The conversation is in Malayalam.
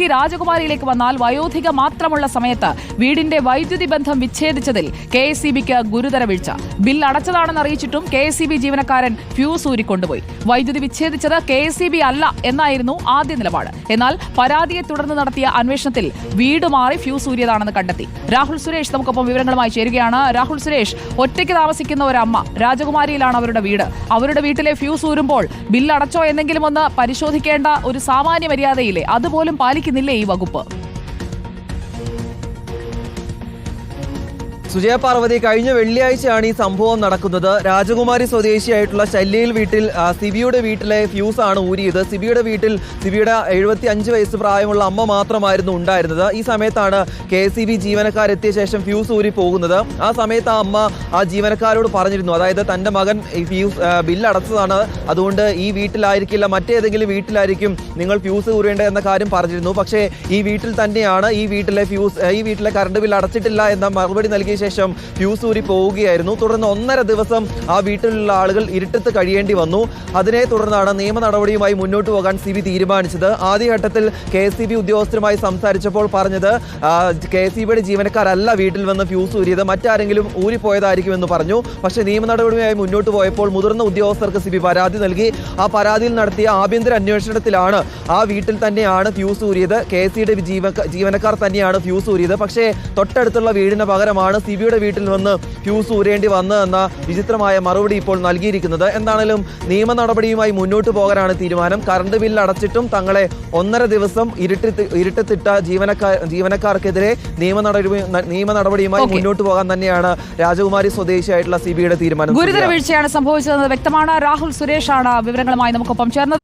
ഇടുക്കി രാജകുമാരിയിലേക്ക് വന്നാൽ വയോധിക മാത്രമുള്ള സമയത്ത് വീടിന്റെ വൈദ്യുതി ബന്ധം വിച്ഛേദിച്ചതിൽ കെ എസ് സി ബിക്ക് ഗുരുതര വീഴ്ച. ബിൽ അടച്ചതാണെന്ന് അറിയിച്ചിട്ടും കെ എസ് സി ബി ജീവനക്കാരൻ ഫ്യൂസ് ഊരിക്കൊണ്ടുപോയി. വൈദ്യുതി വിച്ഛേദിച്ചത് കെ എസ് സി ബി അല്ല എന്നായിരുന്നു ആദ്യ നിലപാട്. എന്നാൽ പരാതിയെ തുടർന്ന് നടത്തിയ അന്വേഷണത്തിൽ വീട് മാറി ഫ്യൂസ് ഊരിയതാണെന്ന് കണ്ടെത്തി. രാഹുൽ സുരേഷ് നമുക്കൊപ്പം വിവരങ്ങളുമായി ചേരുകയാണ്. രാഹുൽ സുരേഷ് ഒറ്റയ്ക്ക് താമസിക്കുന്ന ഒരു അമ്മ രാജകുമാരിയിലാണ് അവരുടെ വീട്. അവരുടെ വീട്ടിലെ ഫ്യൂസ് ഊരുമ്പോൾ ബിൽ അടച്ചോ എന്നെങ്കിലും ഒന്ന് പരിശോധിക്കേണ്ട ഒരു സാമാന്യ മര്യാദയില്ലേ? അതുപോലും പാലിക്കുന്നില്ലേ ഈ വകുപ്പ്? സുജയ പാർവതി കഴിഞ്ഞ വെള്ളിയാഴ്ചയാണ് ഈ സംഭവം നടക്കുന്നത്. രാജകുമാരി സ്വദേശിയായിട്ടുള്ള ശല്യയിൽ വീട്ടിൽ സിബിയുടെ വീട്ടിലെ ഫ്യൂസ് ആണ് ഊരിയത്. സിബിയുടെ വീട്ടിൽ സിബിയുടെ എഴുപത്തി അഞ്ച് വയസ്സ് പ്രായമുള്ള അമ്മ മാത്രമായിരുന്നു ഉണ്ടായിരുന്നത്. ഈ സമയത്താണ് കെ സി ബി ജീവനക്കാരെത്തിയ ശേഷം ഫ്യൂസ് ഊരി പോകുന്നത്. ആ സമയത്ത് ആ അമ്മ ആ ജീവനക്കാരോട് പറഞ്ഞിരുന്നു. അതായത് തന്റെ മകൻ ഈ ഫ്യൂസ് ബില്ലടച്ചതാണ് അതുകൊണ്ട് ഈ വീട്ടിലായിരിക്കില്ല മറ്റേതെങ്കിലും വീട്ടിലായിരിക്കും നിങ്ങൾ ഫ്യൂസ് ഊരേണ്ടത് എന്ന കാര്യം പറഞ്ഞിരുന്നു. പക്ഷേ ഈ വീട്ടിൽ തന്നെയാണ് ഈ വീട്ടിലെ ഫ്യൂസ് ഈ വീട്ടിലെ കറണ്ട് ബില്ല് അടച്ചിട്ടില്ല എന്ന മറുപടി നൽകിയ ശേഷം ഫ്യൂസ് ഊരി പോവുകയായിരുന്നു. തുടർന്ന് ഒന്നര ദിവസം ആ വീട്ടിലുള്ള ആളുകൾ ഇരുട്ടത്ത് കഴിയേണ്ടി വന്നു. അതിനെ തുടർന്നാണ് നിയമ നടപടിയുമായി മുന്നോട്ട് പോകാൻ സി ബി തീരുമാനിച്ചത്. ആദ്യഘട്ടത്തിൽ കെ എസ് ഉദ്യോഗസ്ഥരുമായി സംസാരിച്ചപ്പോൾ പറഞ്ഞത് കെ എസ് സി ബിയുടെ ജീവനക്കാരല്ല വീട്ടിൽ വന്ന് ഫ്യൂസ് ഊരിയത് മറ്റാരെങ്കിലും ഊരിപ്പോയതായിരിക്കുമെന്ന് പറഞ്ഞു. പക്ഷേ നിയമ നടപടിയുമായി മുന്നോട്ട് പോയപ്പോൾ മുതിർന്ന ഉദ്യോഗസ്ഥർക്ക് സി പരാതി നൽകി. ആ പരാതിയിൽ നടത്തിയ ആഭ്യന്തര അന്വേഷണത്തിലാണ് ആ വീട്ടിൽ തന്നെയാണ് ഫ്യൂസ് ഊരിയത്. കെ സിയുടെ ജീവനക്കാർ തന്നെയാണ് ഫ്യൂസ് ഊരിയത്. പക്ഷേ തൊട്ടടുത്തുള്ള വീടിന് പകരമാണ് സി ബിയുടെ വീട്ടിൽ വന്ന് ഫ്യൂസ് ഊരേണ്ടി വന്നതെന്ന വിചിത്രമായ മറുപടി ഇപ്പോൾ നൽകിയിരിക്കുന്നത്. എന്താണേലും നിയമ നടപടിയുമായി മുന്നോട്ട് പോകാനാണ് തീരുമാനം. കറണ്ട് ബില്ല് അടച്ചിട്ടും തങ്ങളെ ഒന്നര ദിവസം ഇരുട്ടി ഇരുട്ടത്തിട്ട ജീവനക്കാർ ജീവനക്കാർക്കെതിരെ നിയമ നടപടി നിയമ നടപടിയുമായി മുന്നോട്ട് പോകാൻ തന്നെയാണ് രാജകുമാരി സ്വദേശിയായിട്ടുള്ള സിബിയുടെ തീരുമാനം. ഗുരുതര വീഴ്ചയാണ് സംഭവിച്ചതെന്ന് വ്യക്തമാണ്. രാഹുൽ സുരേഷാണ് വിവരങ്ങളുമായി നമുക്കൊപ്പം ചേർന്നത്.